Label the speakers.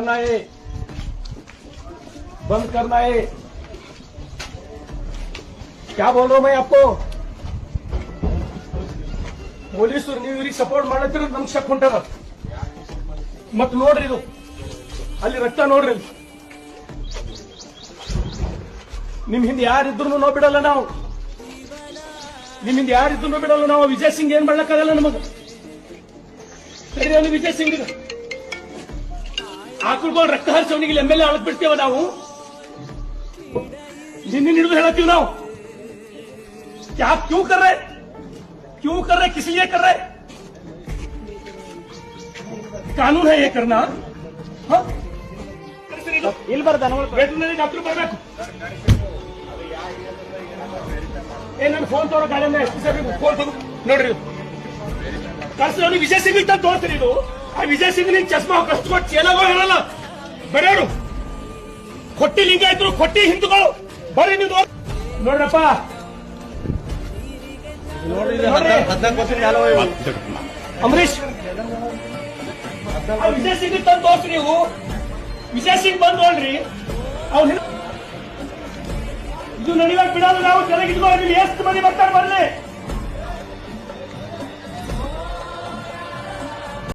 Speaker 1: करना है बंद करना है क्या बोल रहा हूं मैं आपको ಪೊಲೀಸರು ನೀವು ಇವ್ರಿಗೆ ಸಪೋರ್ಟ್ ಮಾಡತ್ತಿರ ನಮ್ಗೆ ಶಕ್ ಹೊಂಟದ ಮತ್ ನೋಡ್ರಿ ಇದು ಅಲ್ಲಿ ರಕ್ತ ನೋಡ್ರಿ ಅಲ್ಲಿ. ನಿಮ್ ಹಿಂದೆ ಯಾರಿದ್ರು ನಾವು ಬಿಡಲ್ಲ ನಾವು ನಿಮ್ ಹಿಂದೆ ಯಾರಿದ್ರು ಬಿಡಲ್ಲ ನಾವು ವಿಜಯ್ ಸಿಂಗ್ ಏನ್ ಮಾಡ್ಲಕ್ಕಾಗಲ್ಲ ನಮಗ ಸರಿ ಅಲ್ಲಿ ವಿಜಯ್ ಸಿಂಗ್ ಇದು. ಆಕಳುಗಳು ರಕ್ತಹಾರ ಸವನಿಗೆ ಎಮ್ ಎಲ್ ಎ ಅಳಕ್ ಬಿಡ್ತೇವ ನಾವು ನಿನ್ನೆ ಹಿಡಿದು ಹೇಳತ್ತೀವಿ ನಾವು ಯಾಕೆ ಕ್ಯೂ ಕರ್ರೆ ಕ್ಯೂ ಕರ್ರೆ ಕಿಸಲಿಯೇ ಕರ್ರೆ ಕಾನೂನು ಹೇ ಕರ್ನ
Speaker 2: ಇಲ್ಲಿ ಬರ್ದ
Speaker 1: ವೆಟರ್ನರಿ ಡಾಕ್ಟರ್ ಬರಬೇಕು ಏ ನನ್ನ ಫೋನ್ ತೋರೋ ಗಾಡಿಯಿಂದ ಎಸ್ ಪಿ ಸರ್ ಫೋನ್ ತಗೋ ನೋಡ್ರಿ ಕಳ್ಸಿ ವಿಜಯ್ ಸಿಂಗ್ ತೋರಿಸ್ರಿ ಇದು ಆ ವಿಜಯ್ ಸಿಂಗ್ ನಿನ್ ಚಸ್ಮಾ ಕಷ್ಟು ಕೊಟ್ಟು ಚೇಲಾಗೋ ಇರಲ್ಲ. ಬರೆಯೋರು. ಕೊಟ್ಟಿ ಲಿಂಗಾಯತರು ಕೊಟ್ಟಿ ಹಿಂದೂಗಳು. ಬರ್ರಿ ನೀವು ನೋಡ್- ನೋಡ್ರಪ್ಪ. ಅಂಬರೀಶ್ ವಿಜಯ್ ಸಿಂಗ್ ತಂದು ತೋರ್ಸಿ ನೀವು. ವಿಜಯ್ ಸಿಂಗ್ ಬಂದ್ ನೋಡ್ರಿ ಅವ್ನು ಇದು ನಡಿವಾಗ ಬಿಡೋದು ನಾವು. ಚೆನ್ನಾಗಿ ಇಟ್ಕೊಳ್ಳಿ ಎಷ್ಟು ಮಂದಿ ಬರ್ತಾರೆ ಬರ್ಲಿ